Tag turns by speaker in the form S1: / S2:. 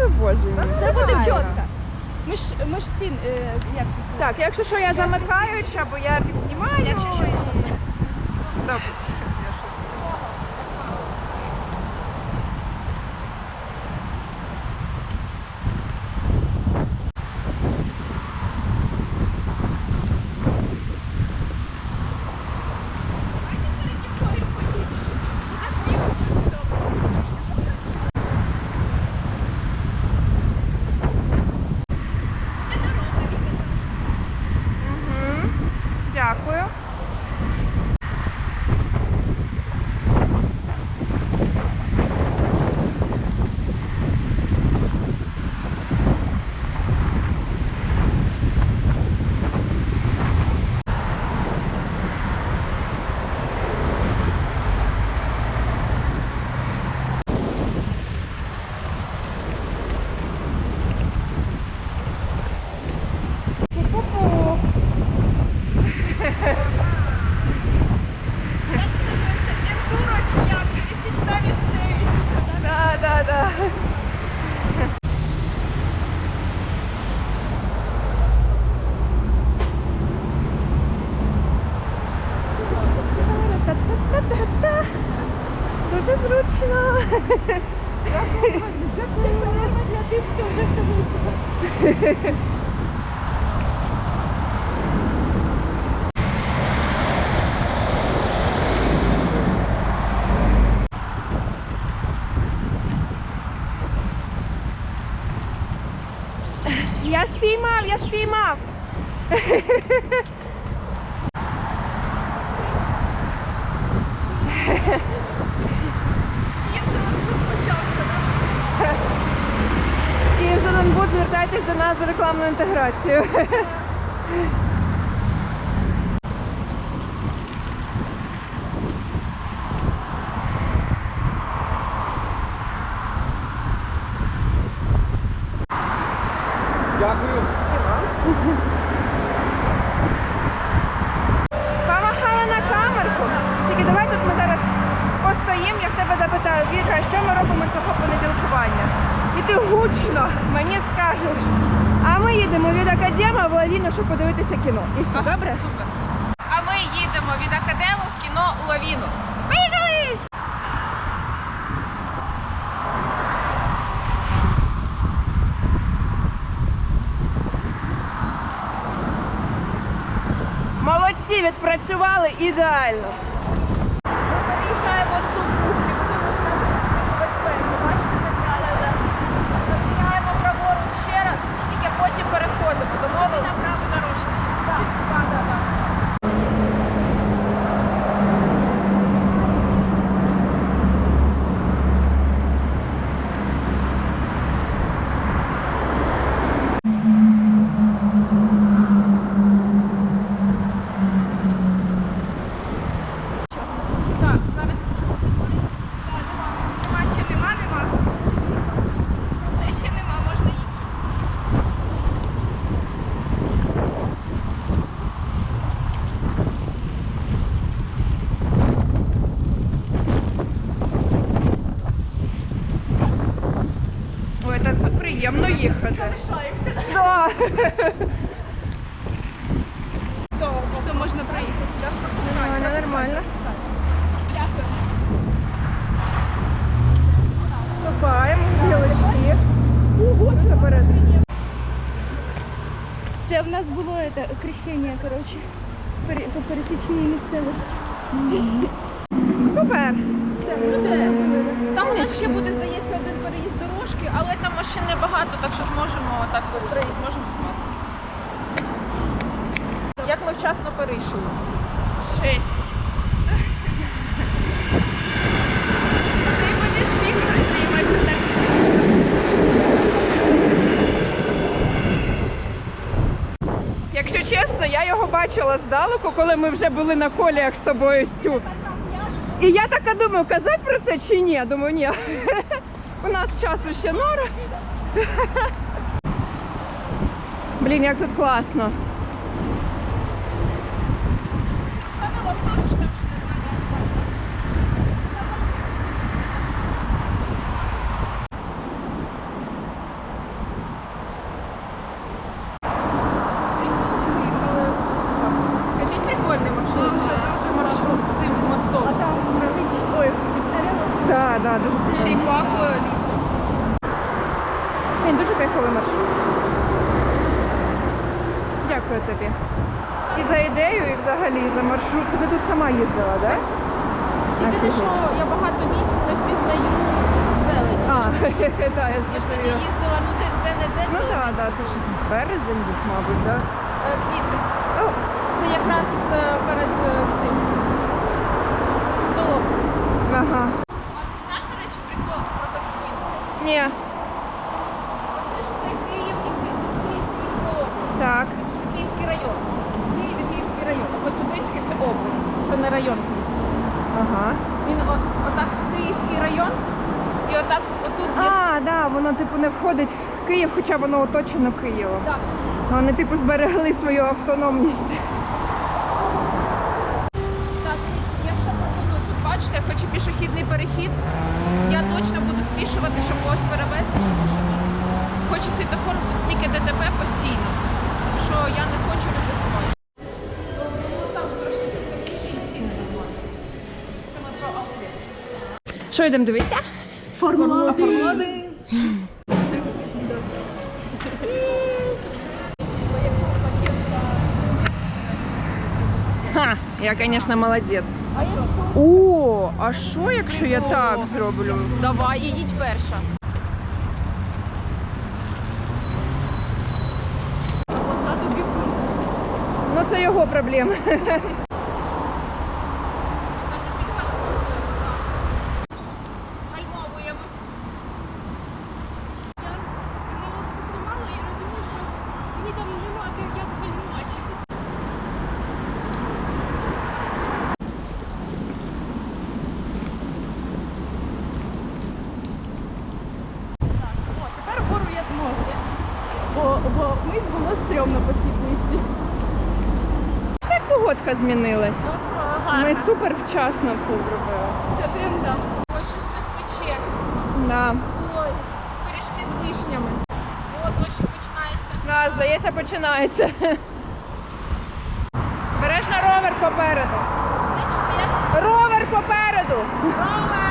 S1: ви боже мій.
S2: Це буде чітко. Ми ж, ми ж ці, е, як
S1: Так, якщо що, я замикаю, бо я підснімаю.
S2: Якщо що,
S1: і- Добре. Дякую. Пу-пу-пу. Дуже зручно.
S2: Це перерва для тих, хто вже втомився.
S1: Я спіймав, я спіймав. За рекламну інтеграцію.
S3: Дякую.
S1: Помахала на камерку. Тільки давай тут ми зараз постоїмо, я в тебе запитаю, Віка, що ми робимо цього понеділкування? І ти гучно мені скажеш. Ми їдемо від академа в Лавіну, щоб подивитися кіно. І все, добре?
S4: Супер. А ми їдемо від академу в кіно у лавіну. Поїхали!
S1: Молодці, відпрацювали ідеально.
S2: Ми переїжджаємо цю смугу, цю безпеку, бачите, так?
S4: Міняємо праворуч ще раз і тільки потім переходимо. Домовились?
S1: приємно їхати.
S2: Залишаємося.
S1: Да.
S2: Все, можна проїхати. Я
S1: Нормально, нормально.
S2: Дякую.
S1: Ступаємо, білочки. Ого, це вперед.
S2: Це в нас було это, крещення, коротше, пере- по пересічній місцевості.
S1: Супер.
S4: Супер. Там у нас ще буде, здається, один переїзд дорожки, але там машин небагато, так що зможемо так переїхати, можемо зніматися. Як ми вчасно перейшли.
S1: Шесть.
S2: Це і буде сміх приймається так.
S1: Якщо чесно, я його бачила здалеку, коли ми вже були на коліях з тобою Стю. І я така думаю, казати про це чи ні? Думаю, ні. У нас часу ще нора. Блін, як тут класно.
S2: Та ну, вам теж ж там ще нормально.
S1: Дякую тобі. І за ідею, і взагалі за маршрут. Ти тут сама їздила, так?
S4: Єдине, що я багато місць не впізнаю зелені.
S1: А, так, я
S4: Я ж тоді
S1: зрозуміла.
S4: їздила, ну де, де не де,
S1: Ну так, так, це щось березень мабуть, так?
S4: Да? квіти.
S1: О,
S4: Це якраз е, перед е, цим столом.
S1: ага.
S4: А ти знаєш, до речі, прикол про Коцюбинське?
S1: Ні,
S4: Оце ж це Київ і Київ, Київ, Київська область.
S1: так.
S4: Це Київський район. Київ і Коцюбинське це область. Це не район Київський.
S1: Ага.
S4: Він о- отак Київський район, і отак отут є.
S1: А, да, воно типу не входить в Київ, хоча воно оточено Києвом.
S4: Так.
S1: Ну, Вони типу зберегли свою автономність.
S4: Так, і я ще пропоную тут бачите, я хочу пішохідний перехід. Я точно буду спішувати, щоб когось перевезти. тому що тут Хочу світофор, тут стільки ДТП постійно, що я не хочу
S1: Що йдемо дивитися?
S2: Формула
S1: Ха, я, звісно, молодець. О, а що, якщо я так зроблю?
S4: Давай, їдь перша.
S1: Ну це його проблеми.
S4: Гальмовуємось.
S2: Я мене все тримало і розумію, що мені там нема де як вельмачити. О, тепер вгору я зможу. Бо, бо вниз було стрьомно по цій плитці.
S1: Так погодка змінилась. Ми
S2: Гарно.
S1: супер вчасно все зробили.
S2: Це прям да.
S4: Ой, щось пече.
S1: Да.
S2: Ой.
S4: Пиріжки з вишнями. От ось починається.
S1: Да, здається, починається. Береш на ровер попереду.
S4: Не чує?
S1: Ровер попереду.
S4: Ровер!